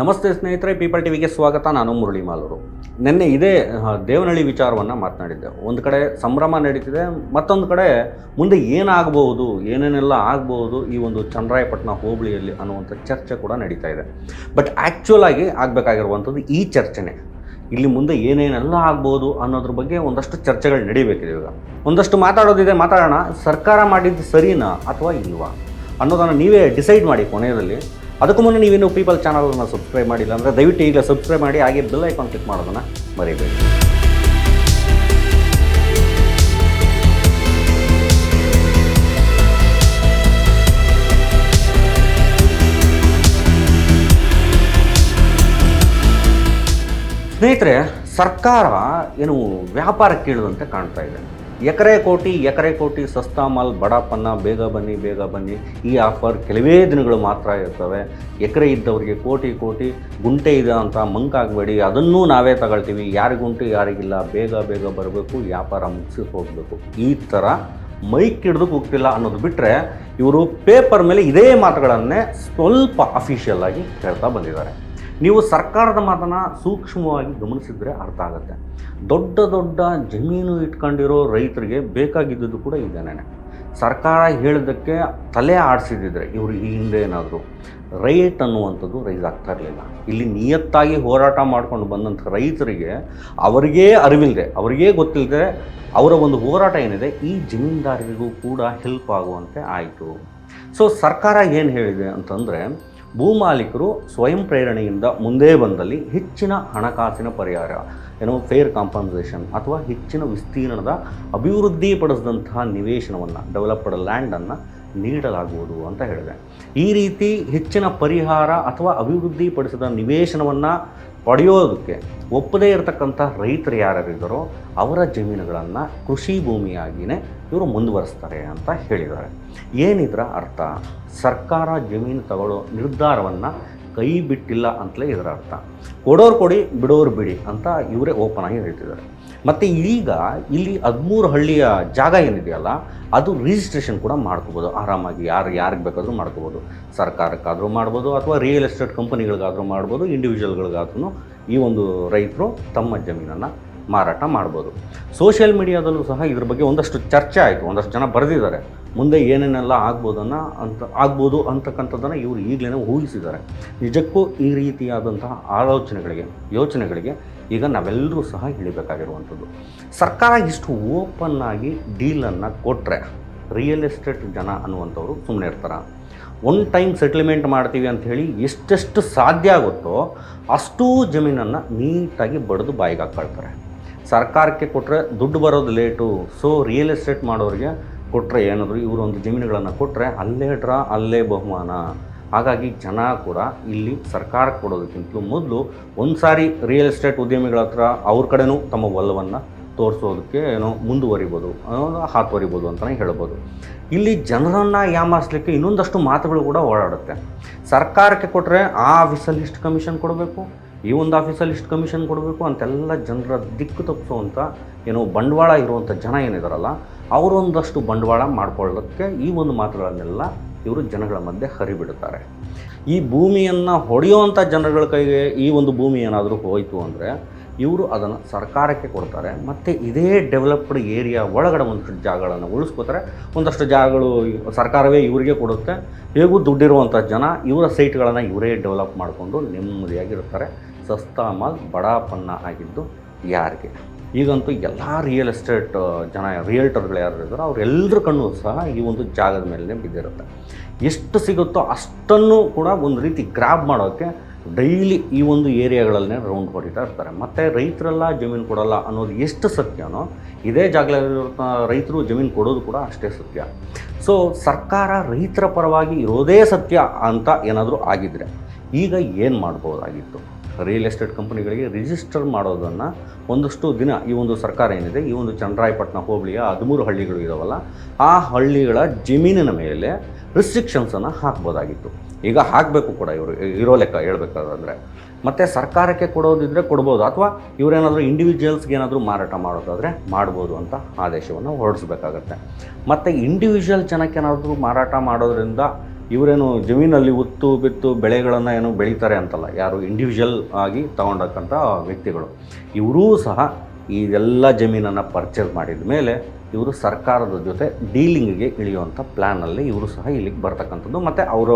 ನಮಸ್ತೆ ಸ್ನೇಹಿತರೆ ಪೀಪಲ್ ಟಿವಿಗೆ ಸ್ವಾಗತ. ನಾನು ಮುರಳಿ ಮಾಲೂರು ನಿನ್ನೆ ಇದೇ ದೇವನಹಳ್ಳಿ ವಿಚಾರವನ್ನು ಮಾತನಾಡಿದ್ದೆ. ಒಂದು ಕಡೆ ಸಂಭ್ರಮ ನಡೀತಿದೆ, ಮತ್ತೊಂದು ಕಡೆ ಮುಂದೆ ಏನಾಗಬಹುದು, ಏನೇನೆಲ್ಲ ಆಗ್ಬೋದು ಈ ಒಂದು ಚಂದ್ರಾಯಪಟ್ಟಣ ಹೋಬಳಿಯಲ್ಲಿ ಅನ್ನುವಂಥ ಚರ್ಚೆ ಕೂಡ ನಡೀತಾ ಇದೆ. ಬಟ್ ಆ್ಯಕ್ಚುಲ್ ಆಗಿ ಆಗಬೇಕಾಗಿರುವಂಥದ್ದು ಈ ಚರ್ಚೆನೇ. ಇಲ್ಲಿ ಮುಂದೆ ಏನೇನೆಲ್ಲ ಆಗ್ಬೋದು ಅನ್ನೋದ್ರ ಬಗ್ಗೆ ಒಂದಷ್ಟು ಚರ್ಚೆಗಳು ನಡೀಬೇಕಿದೆ ಇವಾಗ. ಒಂದಷ್ಟು ಮಾತಾಡೋದಿದೆ, ಮಾತಾಡೋಣ. ಸರ್ಕಾರ ಮಾಡಿದ್ದು ಸರಿನಾ ಅಥವಾ ಇಲ್ವಾ ಅನ್ನೋದನ್ನು ನೀವೇ ಡಿಸೈಡ್ ಮಾಡಿ ಕೊನೆಯಲ್ಲಿ. ಅದಕ್ಕೂ ಮುನ್ನ ನೀವೇನು ಪೀಪಲ್ ಚಾನಲನ್ನು ಸಬ್ಸ್ಕ್ರೈಬ್ ಮಾಡಿಲ್ಲ ಅಂದರೆ ದಯವಿಟ್ಟು ಈಗಲೇ ಸಬ್ಸ್ಕ್ರೈಬ್ ಮಾಡಿ, ಹಾಗೆ ಬೆಲ್ ಐಕಾನ್ ಕ್ಲಿಕ್ ಮಾಡೋದನ್ನು ಮರಿಬೇಡಿ. ಸ್ನೇಹಿತರೆ, ಸರ್ಕಾರ ಏನು ವ್ಯಾಪಾರಕ್ಕೆ ಇಳಿದಂತೆ ಕಾಣ್ತಾ ಇದೆ. ಎಕರೆ ಕೋಟಿ ಎಕರೆ ಕೋಟಿ ಸಸ್ತಾ ಮಾಲ್ ಬಡಾಪನ್ನ ಬೇಗ ಬನ್ನಿ ಬೇಗ ಬನ್ನಿ. ಈ ಆಫರ್ ಕೆಲವೇ ದಿನಗಳು ಮಾತ್ರ ಇರ್ತವೆ. ಎಕರೆ ಇದ್ದವರಿಗೆ ಕೋಟಿ ಕೋಟಿ, ಗುಂಟೆ ಇದೆ ಅಂತ ಮಂಕಾಗಬೇಡಿ ಅದನ್ನೂ ನಾವೇ ತಗೊಳ್ತೀವಿ. ಯಾರಿಗುಂಟು ಯಾರಿಗಿಲ್ಲ. ಬೇಗ ಬೇಗ ಬರಬೇಕು. ವ್ಯಾಪಾರ ಮುಗಿಸಿ ಹೋಗಬೇಕು. ಈ ಥರ ಮೈಕ್ ಹಿಡಿದು ಹೋಗ್ತಿಲ್ಲ ಅನ್ನೋದು ಬಿಟ್ಟರೆ ಇವರು ಪೇಪರ್ ಮೇಲೆ ಇದೇ ಮಾತುಗಳನ್ನೇ ಸ್ವಲ್ಪ ಅಫಿಷಿಯಲ್ ಆಗಿ ಹೇಳ್ತಾ ಬಂದಿದ್ದಾರೆ. ನೀವು ಸರ್ಕಾರದ ಮಾತನ್ನು ಸೂಕ್ಷ್ಮವಾಗಿ ಗಮನಿಸಿದರೆ ಅರ್ಥ ಆಗುತ್ತೆ. ದೊಡ್ಡ ದೊಡ್ಡ ಜಮೀನು ಇಟ್ಕೊಂಡಿರೋ ರೈತರಿಗೆ ಬೇಕಾಗಿದ್ದುದು ಕೂಡ ಇದ್ದಾನೆ ಸರ್ಕಾರ ಹೇಳಿದ್ದಕ್ಕೆ ತಲೆ ಆಡಿಸಿದ್ರೆ ಇವರು ಈ ಹಿಂದೆ ಏನಾದರೂ ರೈಟ್ ಅನ್ನುವಂಥದ್ದು ರೈಸ್ ಆಗ್ತಾ ಇರಲಿಲ್ಲ. ಇಲ್ಲಿ ನಿಯತ್ತಾಗಿ ಹೋರಾಟ ಮಾಡ್ಕೊಂಡು ಬಂದಂಥ ರೈತರಿಗೆ ಅವರಿಗೇ ಅರಿವಿಲ್ಲದೆ ಅವರಿಗೇ ಗೊತ್ತಿಲ್ಲದೆ ಅವರ ಒಂದು ಹೋರಾಟ ಏನಿದೆ ಈ ಜಮೀನ್ದಾರರಿಗೂ ಕೂಡ ಹೆಲ್ಪ್ ಆಗುವಂತೆ ಆಯಿತು. ಸೊ ಸರ್ಕಾರ ಏನು ಹೇಳಿದೆ ಅಂತಂದರೆ ಭೂಮಾಲೀಕರು ಸ್ವಯಂ ಪ್ರೇರಣೆಯಿಂದ ಮುಂದೆ ಬಂದಲ್ಲಿ ಹೆಚ್ಚಿನ ಹಣಕಾಸಿನ ಪರಿಹಾರ, ಏನೋ ಫೇರ್ ಕಾಂಪನ್ಸೇಷನ್ ಅಥವಾ ಹೆಚ್ಚಿನ ವಿಸ್ತೀರ್ಣದ ಅಭಿವೃದ್ಧಿಪಡಿಸಿದಂತಹ ನಿವೇಶನವನ್ನು ಡೆವಲಪ್ಡ್ ಲ್ಯಾಂಡನ್ನು ನೀಡಲಾಗುವುದು ಅಂತ ಹೇಳಿದೆ. ಈ ರೀತಿ ಹೆಚ್ಚಿನ ಪರಿಹಾರ ಅಥವಾ ಅಭಿವೃದ್ಧಿಪಡಿಸಿದ ನಿವೇಶನವನ್ನು ಪಡೆಯೋದಕ್ಕೆ ಒಪ್ಪದೇ ಇರತಕ್ಕಂಥ ರೈತರು ಯಾರ್ಯಾರಿದ್ದಾರೋ ಅವರ ಜಮೀನುಗಳನ್ನು ಕೃಷಿ ಭೂಮಿಯಾಗಿಯೇ ಇವರು ಮುಂದುವರಿಸ್ತಾರೆ ಅಂತ ಹೇಳಿದ್ದಾರೆ. ಏನಿದ್ರ ಅರ್ಥ? ಸರ್ಕಾರ ಜಮೀನು ತಗೊಳ್ಳೋ ನಿರ್ಧಾರವನ್ನು ಕೈ ಬಿಟ್ಟಿಲ್ಲ ಅಂತಲೇ ಇದರ ಅರ್ಥ. ಕೊಡೋರು ಕೊಡಿ, ಬಿಡೋರು ಬಿಡಿ ಅಂತ ಇವರೇ ಓಪನ್ ಆಗಿ ಹೇಳ್ತಿದ್ದಾರೆ. ಮತ್ತು ಈಗ ಇಲ್ಲಿ ಹದಿಮೂರು ಹಳ್ಳಿಯ ಜಾಗ ಏನಿದೆಯಲ್ಲ, ಅದು ರಿಜಿಸ್ಟ್ರೇಷನ್ ಕೂಡ ಮಾಡ್ಕೋಬೋದು. ಆರಾಮಾಗಿ ಯಾರು, ಯಾರಿಗೆ ಬೇಕಾದರೂ ಮಾಡ್ಕೋಬೋದು. ಸರ್ಕಾರಕ್ಕಾದರೂ ಮಾಡ್ಬೋದು ಅಥವಾ ರಿಯಲ್ ಎಸ್ಟೇಟ್ ಕಂಪನಿಗಳಿಗಾದರೂ ಮಾಡ್ಬೋದು ಇಂಡಿವಿಜುವಲ್ಗಳಿಗಾದ್ರೂ ಈ ಒಂದು ರೈತರು ತಮ್ಮ ಜಮೀನನ್ನು ಮಾರಾಟ ಮಾಡ್ಬೋದು. ಸೋಷಿಯಲ್ ಮೀಡಿಯಾದಲ್ಲೂ ಸಹ ಇದ್ರ ಬಗ್ಗೆ ಒಂದಷ್ಟು ಚರ್ಚೆ ಆಯಿತು. ಒಂದಷ್ಟು ಜನ ಬರೆದಿದ್ದಾರೆ. ಮುಂದೆ ಏನೇನೆಲ್ಲ ಆಗ್ಬೋದನ್ನು ಅಂತ, ಆಗ್ಬೋದು ಅಂತಕ್ಕಂಥದ್ದನ್ನು ಇವರು ಈಗಲೇ ಊಹಿಸಿದ್ದಾರೆ. ನಿಜಕ್ಕೂ ಈ ರೀತಿಯಾದಂತಹ ಆಲೋಚನೆಗಳಿಗೆ, ಯೋಚನೆಗಳಿಗೆ ಈಗ ನಾವೆಲ್ಲರೂ ಸಹ ಇಳಿಬೇಕಾಗಿರುವಂಥದ್ದು ಸರ್ಕಾರ ಇಷ್ಟು ಓಪನ್ ಆಗಿ ಡೀಲನ್ನು ಕೊಟ್ಟರೆ ರಿಯಲ್ ಎಸ್ಟೇಟ್ ಜನ ಅನ್ನುವಂಥವ್ರು ಸುಮ್ಮನೆ ಇರ್ತಾರೆ. ಒನ್ ಟೈಮ್ ಸೆಟ್ಲ್ಮೆಂಟ್ ಮಾಡ್ತೀವಿ ಅಂತ ಹೇಳಿ ಎಷ್ಟೆಷ್ಟು ಸಾಧ್ಯ ಆಗುತ್ತೋ ಅಷ್ಟೂ ಜಮೀನನ್ನು ನೀಟಾಗಿ ಬಡಿದು ಬಾಯಿಗೆ ಹಾಕ್ಕೊಳ್ತಾರೆ. ಸರ್ಕಾರಕ್ಕೆ ಕೊಟ್ಟರೆ ದುಡ್ಡು ಬರೋದು ಲೇಟು. ಸೊ ರಿಯಲ್ ಎಸ್ಟೇಟ್ ಮಾಡೋರಿಗೆ ಕೊಟ್ಟರೆ ಏನಾದರೂ ಇವರು ಒಂದು ಜಮೀನುಗಳನ್ನು ಕೊಟ್ಟರೆ ಅಲ್ಲೇ ಡ್ರಾ, ಅಲ್ಲೇ ಬಹುಮಾನ. ಹಾಗಾಗಿ ಜನ ಕೂಡ ಇಲ್ಲಿ ಸರ್ಕಾರಕ್ಕೆ ಕೊಡೋದಕ್ಕಿಂತಲೂ ಮೊದಲು ಒಂದು ಸಾರಿ ರಿಯಲ್ ಎಸ್ಟೇಟ್ ಉದ್ಯಮಿಗಳ ಹತ್ರ ಅವ್ರ ಕಡೆನೂ ತಮ್ಮ ಒಲವನ್ನು ತೋರಿಸೋದಕ್ಕೆ ಏನೋ ಮುಂದುವರಿಬೋದು ಅನ್ನೋದು ಹಾತುವರಿಬೋದು ಅಂತಲೇ ಹೇಳ್ಬೋದು. ಇಲ್ಲಿ ಜನರನ್ನು ಯಾಮಾರಿಸ್ಲಿಕ್ಕೆ ಇನ್ನೊಂದಷ್ಟು ಮಾತುಗಳು ಕೂಡ ಓಡಾಡುತ್ತೆ. ಸರ್ಕಾರಕ್ಕೆ ಕೊಟ್ಟರೆ ಆ ಆಫೀಸಲ್ಲಿ ಇಷ್ಟು ಕಮಿಷನ್ ಕೊಡಬೇಕು, ಈ ಒಂದು ಆಫೀಸಲ್ಲಿ ಇಷ್ಟು ಕಮಿಷನ್ ಕೊಡಬೇಕು ಅಂತೆಲ್ಲ ಜನರ ದಿಕ್ಕು ತಪ್ಪಿಸುವಂಥ ಏನೋ ಬಂಡವಾಳ ಇರುವಂಥ ಜನ ಏನಿದಾರಲ್ಲ, ಅವರೊಂದಷ್ಟು ಬಂಡವಾಳ ಮಾಡ್ಕೊಳ್ಳೋದಕ್ಕೆ ಈ ಒಂದು ಮಾತುಗಳನ್ನೆಲ್ಲ ಇವರು ಜನಗಳ ಮಧ್ಯೆ ಹರಿಬಿಡುತ್ತಾರೆ. ಈ ಭೂಮಿಯನ್ನು ಹೊಡೆಯುವಂಥ ಜನಗಳ ಕೈಗೆ ಈ ಒಂದು ಭೂಮಿ ಏನಾದರೂ ಹೋಯಿತು ಅಂದರೆ ಇವರು ಅದನ್ನು ಸರ್ಕಾರಕ್ಕೆ ಕೊಡ್ತಾರೆ. ಮತ್ತು ಇದೇ ಡೆವಲಪ್ಡ್ ಏರಿಯಾ ಒಳಗಡೆ ಒಂದಷ್ಟು ಜಾಗಗಳನ್ನು ಉಳಿಸ್ಕೋತಾರೆ. ಒಂದಷ್ಟು ಜಾಗಗಳು ಸರ್ಕಾರವೇ ಇವರಿಗೆ ಕೊಡುತ್ತೆ. ಹೇಗೂ ದುಡ್ಡಿರುವಂಥ ಜನ ಇವರ ಸೈಟ್ಗಳನ್ನು ಇವರೇ ಡೆವಲಪ್ ಮಾಡಿಕೊಂಡು ನೆಮ್ಮದಿಯಾಗಿರ್ತಾರೆ ಸಸ್ತಾ ಮಾಲ್ ಬಡಾಪನ್ನ ಆಗಿದ್ದು ಯಾರಿಗೆ? ಈಗಂತೂ ಎಲ್ಲ ರಿಯಲ್ ಎಸ್ಟೇಟ್ ಜನ ರಿಯಲ್ಟರ್ಗಳು ಯಾರು ಇದ್ದಾರೋ ಅವರೆಲ್ಲರ ಕಣ್ಣು ಸಹ ಈ ಒಂದು ಜಾಗದ ಮೇಲೆ ಬಿದ್ದಿರುತ್ತೆ. ಎಷ್ಟು ಸಿಗುತ್ತೋ ಅಷ್ಟನ್ನು ಕೂಡ ಒಂದು ರೀತಿ ಗ್ರ್ಯಾಬ್ ಮಾಡೋಕ್ಕೆ ಡೈಲಿ ಈ ಒಂದು ಏರಿಯಾಗಳಲ್ಲೇ ರೌಂಡ್ ಹೊಡಿತಾ ಇರ್ತಾರೆ. ಮತ್ತು ರೈತರೆಲ್ಲ ಜಮೀನು ಕೊಡಲ್ಲ ಅನ್ನೋದು ಎಷ್ಟು ಸತ್ಯನೋ ಇದೇ ಜಾಗದಲ್ಲಿರೋ ರೈತರು ಜಮೀನು ಕೊಡೋದು ಕೂಡ ಅಷ್ಟೇ ಸತ್ಯ. ಸೊ ಸರ್ಕಾರ ರೈತರ ಪರವಾಗಿ ಇರೋದೇ ಸತ್ಯ ಅಂತ ಏನಾದರೂ ಆಗಿದ್ದರೆ ಈಗ ಏನು ಮಾಡ್ಬೋದಾಗಿತ್ತು? ರಿಯಲ್ ಎಸ್ಟೇಟ್ ಕಂಪನಿಗಳಿಗೆ ರಿಜಿಸ್ಟರ್ ಮಾಡೋದನ್ನು ಒಂದಷ್ಟು ದಿನ ಈ ಒಂದು ಸರ್ಕಾರ ಏನಿದೆ, ಈ ಒಂದು ಚಂದ್ರಾಯಪಟ್ಟಣ, ಹೋಬಳಿಯ ಹದಿಮೂರು ಹಳ್ಳಿಗಳು ಇದಾವಲ್ಲ, ಆ ಹಳ್ಳಿಗಳ ಜಮೀನಿನ ಮೇಲೆ ರಿಸ್ಟ್ರಿಕ್ಷನ್ಸನ್ನು ಹಾಕ್ಬೋದಾಗಿತ್ತು. ಈಗ ಹಾಕಬೇಕು ಕೂಡ ಇವರು, ಇರೋ ಲೆಕ್ಕ ಹೇಳಬೇಕಾದ್ರೆ. ಮತ್ತು ಸರ್ಕಾರಕ್ಕೆ ಕೊಡೋದಿದ್ರೆ ಕೊಡ್ಬೋದು, ಅಥವಾ ಇವರೇನಾದರೂ ಇಂಡಿವಿಜುವಲ್ಸ್ಗೆ ಏನಾದರೂ ಮಾರಾಟ ಮಾಡೋದಾದರೆ ಮಾಡ್ಬೋದು ಅಂತ ಆದೇಶವನ್ನು ಹೊರಡಿಸ್ಬೇಕಾಗತ್ತೆ. ಮತ್ತು ಇಂಡಿವಿಜುವಲ್ ಜನಕ್ಕೆ ಏನಾದರೂ ಮಾರಾಟ ಮಾಡೋದ್ರಿಂದ ಇವರೇನು ಜಮೀನಲ್ಲಿ ಉತ್ತು ಬಿತ್ತು ಬೆಳೆಗಳನ್ನು ಏನು ಬೆಳೀತಾರೆ ಅಂತಲ್ಲ, ಯಾರು ಇಂಡಿವಿಜುವಲ್ ಆಗಿ ತಗೊಂಡಕ್ಕಂಥ ವ್ಯಕ್ತಿಗಳು. ಇವರೂ ಸಹ ಇದೆಲ್ಲ ಜಮೀನನ್ನು ಪರ್ಚೇಸ್ ಮಾಡಿದ ಮೇಲೆ ಇವರು ಸರ್ಕಾರದ ಜೊತೆ ಡೀಲಿಂಗಿಗೆ ಇಳಿಯುವಂಥ ಪ್ಲ್ಯಾನಲ್ಲಿ ಇವರು ಸಹ ಇಲ್ಲಿಗೆ ಬರ್ತಕ್ಕಂಥದ್ದು, ಮತ್ತು ಅವರ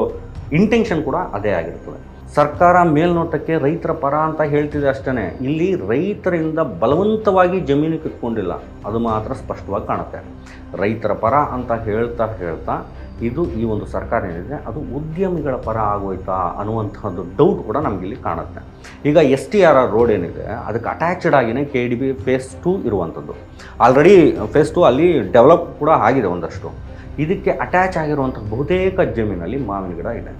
ಇಂಟೆನ್ಷನ್ ಕೂಡ ಅದೇ ಆಗಿರ್ತದೆ. ಸರ್ಕಾರ ಮೇಲ್ನೋಟಕ್ಕೆ ರೈತರ ಪರ ಅಂತ ಹೇಳ್ತಿದೆ ಅಷ್ಟೇ ಇಲ್ಲಿ ರೈತರಿಂದ ಬಲವಂತವಾಗಿ ಜಮೀನು ಕಿತ್ಕೊಂಡಿಲ್ಲ. ಅದು ಮಾತ್ರ ಸ್ಪಷ್ಟವಾಗಿ ಕಾಣುತ್ತೆ. ರೈತರ ಪರ ಅಂತ ಹೇಳ್ತಾ ಹೇಳ್ತಾ ಇದು ಈ ಒಂದು ಸರ್ಕಾರ ಏನಿದೆ, ಅದು ಉದ್ಯಮಿಗಳ ಪರ ಆಗೋಯ್ತಾ ಅನ್ನುವಂಥದ್ದು ಡೌಟ್ ಕೂಡ ನಮಗಿಲ್ಲಿ ಕಾಣುತ್ತೆ. ಈಗ S T R R road ಏನಿದೆ, ಅದಕ್ಕೆ attached ಆಗಿನೇ K D B phase two ಇರುವಂಥದ್ದು. ಆಲ್ರೆಡಿ ಫೇಸ್ ಟು ಅಲ್ಲಿ ಡೆವಲಪ್ ಕೂಡ ಆಗಿದೆ ಒಂದಷ್ಟು. ಇದಕ್ಕೆ ಅಟ್ಯಾಚ್ ಆಗಿರುವಂಥ ಬಹುತೇಕ ಜಮೀನಲ್ಲಿ ಮಾವಿನ ಗಿಡ ಇದೆ.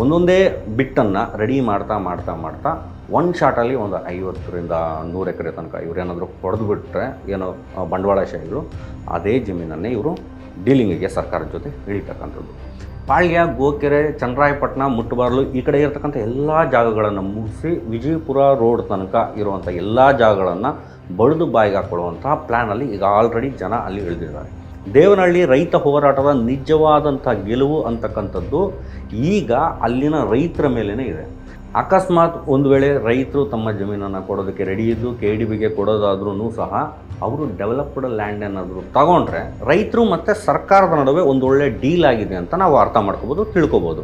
ಒಂದೊಂದೇ ಬಿಟ್ಟನ್ನು ರೆಡಿ ಮಾಡ್ತಾ ಮಾಡ್ತಾ ಮಾಡ್ತಾ ಒನ್ ಶಾಟಲ್ಲಿ ಒಂದು ಐವತ್ತರಿಂದ ನೂರು ಎಕರೆ ತನಕ ಇವರೇನಾದರೂ ಹೊಡೆದು ಬಿಟ್ಟರೆ ಏನೋ ಬಂಡವಾಳ ಬಂಡವಾಳಶಾಹಿಗಳು ಅದೇ ಜಮೀನನ್ನೇ ಇವರು ಡೀಲಿಂಗಿಗೆ ಸರ್ಕಾರದ ಜೊತೆ ಇಳಿತಕ್ಕಂಥದ್ದು. ಪಾಳ್ಯ, ಗೋಕೆರೆ ಚಂದ್ರಾಯಪಟ್ಟಣ ಮುಟ್ಟಬಾರ್ಲು ಈ ಕಡೆ ಇರತಕ್ಕಂಥ ಎಲ್ಲ ಜಾಗಗಳನ್ನು ಮುಗಿಸಿ ವಿಜಯಪುರ ರೋಡ್ ತನಕ ಇರುವಂಥ ಎಲ್ಲ ಜಾಗಗಳನ್ನು ಬಳಿದು ಬಾಯಿಗೆ ಹಾಕ್ಕೊಳ್ಳುವಂಥ ಪ್ಲ್ಯಾನಲ್ಲಿ ಈಗ ಆಲ್ರೆಡಿ ಜನ ಅಲ್ಲಿ ಇಳಿದಿದ್ದಾರೆ. ದೇವನಹಳ್ಳಿ ರೈತ ಹೋರಾಟದ ನಿಜವಾದಂಥ ಗೆಲುವು ಅಂತಕ್ಕಂಥದ್ದು ಈಗ ಅಲ್ಲಿನ ರೈತರ ಮೇಲೇ ಇದೆ. ಅಕಸ್ಮಾತ್ ಒಂದು ವೇಳೆ ರೈತರು ತಮ್ಮ ಜಮೀನನ್ನು ಕೊಡೋದಕ್ಕೆ ರೆಡಿ ಇದ್ದು ಕೆ ಡಿ ಬಿಗೆ ಕೊಡೋದಾದ್ರೂ ಸಹ ಅವರು ಡೆವಲಪ್ಡ್ ಲ್ಯಾಂಡ್ ಏನಾದರೂ ತಗೊಂಡ್ರೆ ರೈತರು ಮತ್ತು ಸರ್ಕಾರದ ನಡುವೆ ಒಂದು ಒಳ್ಳೆ ಡೀಲ್ ಆಗಿದೆ ಅಂತ ನಾವು ಅರ್ಥ ಮಾಡ್ಕೋಬೋದು, ತಿಳ್ಕೊಬೋದು.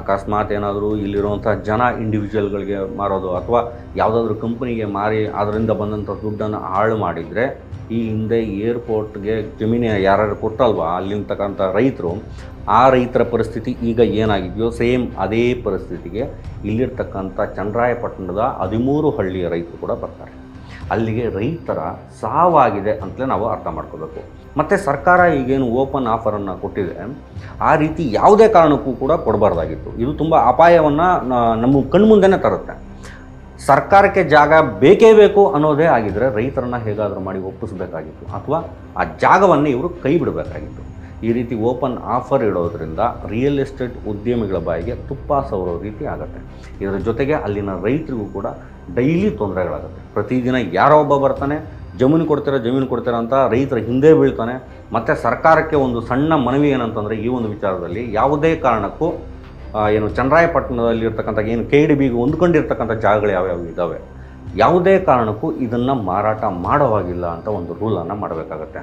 ಅಕಸ್ಮಾತ್ ಏನಾದರೂ ಇಲ್ಲಿರುವಂಥ ಜನ ಇಂಡಿವಿಜುವಲ್ಗಳಿಗೆ ಮಾರೋದು ಅಥವಾ ಯಾವುದಾದ್ರೂ ಕಂಪ್ನಿಗೆ ಮಾರಿ ಅದರಿಂದ ಬಂದಂಥ ದುಡ್ಡನ್ನು ಹಾಳು ಮಾಡಿದರೆ ಈ ಹಿಂದೆ ಏರ್ಪೋರ್ಟ್ಗೆ ಜಮೀನು ಯಾರ್ಯಾರು ಕೊಟ್ಟಲ್ವಾ, ಅಲ್ಲಿರ್ತಕ್ಕಂಥ ರೈತರು ಆ ರೈತರ ಪರಿಸ್ಥಿತಿ ಈಗ ಏನಾಗಿದೆಯೋ ಸೇಮ್ ಅದೇ ಪರಿಸ್ಥಿತಿಗೆ ಇಲ್ಲಿರ್ತಕ್ಕಂಥ ಚಂದ್ರಾಯಪಟ್ಟಣದ ಹದಿಮೂರು ಹಳ್ಳಿಯ ರೈತರು ಕೂಡ ಬರ್ತಾರೆ. ಅಲ್ಲಿಗೆ ರೈತರ ಸಾವಾಗಿದೆ ಅಂತಲೇ ನಾವು ಅರ್ಥ ಮಾಡ್ಕೋಬೇಕು ಮತ್ತು ಸರ್ಕಾರ ಈಗೇನು ಓಪನ್ ಆಫರನ್ನು ಕೊಟ್ಟಿದೆ. ಆ ರೀತಿ ಯಾವುದೇ ಕಾರಣಕ್ಕೂ ಕೂಡ ಕೊಡಬಾರ್ದಾಗಿತ್ತು. ಇದು ತುಂಬ ಅಪಾಯವನ್ನು ನಮ್ಮ ಕಣ್ಮುಂದೆನೇ ತರುತ್ತೆ. ಸರ್ಕಾರಕ್ಕೆ ಜಾಗ ಬೇಕೇ ಬೇಕು ಅನ್ನೋದೇ ಆಗಿದ್ದರೆ ರೈತರನ್ನ ಹೇಗಾದರೂ ಮಾಡಿ ಒಪ್ಪಿಸಬೇಕಾಗಿತ್ತು. ಅಥವಾ ಆ ಜಾಗವನ್ನು ಇವರು ಕೈ ಬಿಡಬೇಕಾಗಿತ್ತು. ಈ ರೀತಿ ಓಪನ್ ಆಫರ್ ಇಡೋದ್ರಿಂದ ರಿಯಲ್ ಎಸ್ಟೇಟ್ ಉದ್ಯಮಿಗಳ ಬಾಯಿಗೆ ತುಪ್ಪ ಸವರೋ ರೀತಿ ಆಗುತ್ತೆ. ಇದರ ಜೊತೆಗೆ ಅಲ್ಲಿನ ರೈತರಿಗೂ ಕೂಡ ಡೈಲಿ ತೊಂದರೆಗಳಾಗುತ್ತೆ. ಪ್ರತಿದಿನ ಯಾರೋ ಒಬ್ಬ ಬರ್ತಾನೆ, ಜಮೀನು ಕೊಡ್ತೀರ ಜಮೀನು ಕೊಡ್ತೀರ ಅಂತ ರೈತರ ಹಿಂದೆ ಬೀಳ್ತಾನೆ. ಮತ್ತು ಸರ್ಕಾರಕ್ಕೆ ಒಂದು ಸಣ್ಣ ಮನವಿ ಏನಂತಂದರೆ ಈ ಒಂದು ವಿಚಾರದಲ್ಲಿ ಯಾವುದೇ ಕಾರಣಕ್ಕೂ ಏನು ಚನ್ನರಾಯಪಟ್ಟಣದಲ್ಲಿ ಇರ್ತಕ್ಕಂಥ ಏನು ಕೆ ಡಿ ಬಿಗೆ ಹೊಂದ್ಕೊಂಡಿರ್ತಕ್ಕಂಥ ಜಾಗಗಳು ಯಾವ್ಯಾವ ಇದ್ದಾವೆ ಯಾವುದೇ ಕಾರಣಕ್ಕೂ ಇದನ್ನು ಮಾರಾಟ ಮಾಡೋವಾಗಿಲ್ಲ ಅಂತ ಒಂದು ರೂಲನ್ನು ಮಾಡಬೇಕಾಗತ್ತೆ.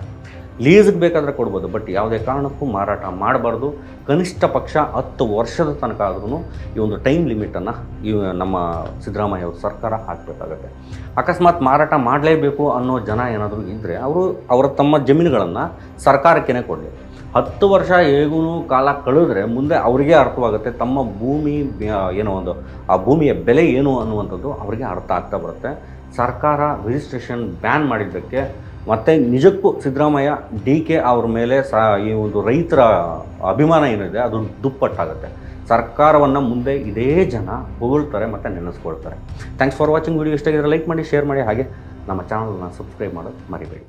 ಲೀಸ್ಗೆ ಬೇಕಾದರೆ ಕೊಡ್ಬೋದು, ಬಟ್ ಯಾವುದೇ ಕಾರಣಕ್ಕೂ ಮಾರಾಟ ಮಾಡಬಾರ್ದು. ಕನಿಷ್ಠ ಪಕ್ಷ ಹತ್ತು ವರ್ಷದ ತನಕ ಆದ್ರೂ ಈ ಒಂದು ಟೈಮ್ ಲಿಮಿಟನ್ನು ಈ ನಮ್ಮ ಸಿದ್ದರಾಮಯ್ಯ ಅವರು ಸರ್ಕಾರ ಹಾಕಬೇಕಾಗತ್ತೆ. ಅಕಸ್ಮಾತ್ ಮಾರಾಟ ಮಾಡಲೇಬೇಕು ಅನ್ನೋ ಜನ ಏನಾದರೂ ಇದ್ದರೆ ಅವರು, ಅವರ ತಮ್ಮ ಜಮೀನುಗಳನ್ನು ಸರ್ಕಾರಕ್ಕೇ ಕೊಡಲಿ. ಹತ್ತು ವರ್ಷ ಹೇಗೂ ಕಾಲ ಕಳೆದ್ರೆ ಮುಂದೆ ಅವರಿಗೆ ಅರ್ಥವಾಗುತ್ತೆ ತಮ್ಮ ಭೂಮಿ ಏನೋ ಒಂದು, ಆ ಭೂಮಿಯ ಬೆಲೆ ಏನು ಅನ್ನುವಂಥದ್ದು ಅವರಿಗೆ ಅರ್ಥ ಆಗ್ತಾ ಬರುತ್ತೆ. ಸರ್ಕಾರ ರಿಜಿಸ್ಟ್ರೇಷನ್ ಬ್ಯಾನ್ ಮಾಡಿದ್ದಕ್ಕೆ ಮತ್ತು ನಿಜಕ್ಕೂ ಸಿದ್ದರಾಮಯ್ಯ ಡಿ ಕೆ ಅವ್ರ ಮೇಲೆ ಸ ಈ ಒಂದು ರೈತರ ಅಭಿಮಾನ ಏನಿದೆ, ಅದು ದುಪ್ಪಟ್ಟಾಗುತ್ತೆ. ಸರ್ಕಾರವನ್ನು ಮುಂದೆ ಇದೇ ಜನ ಹೊಗಳ್ತಾರೆ ಮತ್ತು ನೆನೆಸ್ಕೊಳ್ತಾರೆ. ಥ್ಯಾಂಕ್ಸ್ ಫಾರ್ ವಾಚಿಂಗ್ ವಿಡಿಯೋ ಇಷ್ಟ ಲೈಕ್ ಮಾಡಿ ಶೇರ್ ಮಾಡಿ. ಹಾಗೆ ನಮ್ಮ ಚಾನಲ್ನ ಸಬ್ಸ್ಕ್ರೈಬ್ ಮಾಡೋದು ಮರಿಬೇಡಿ.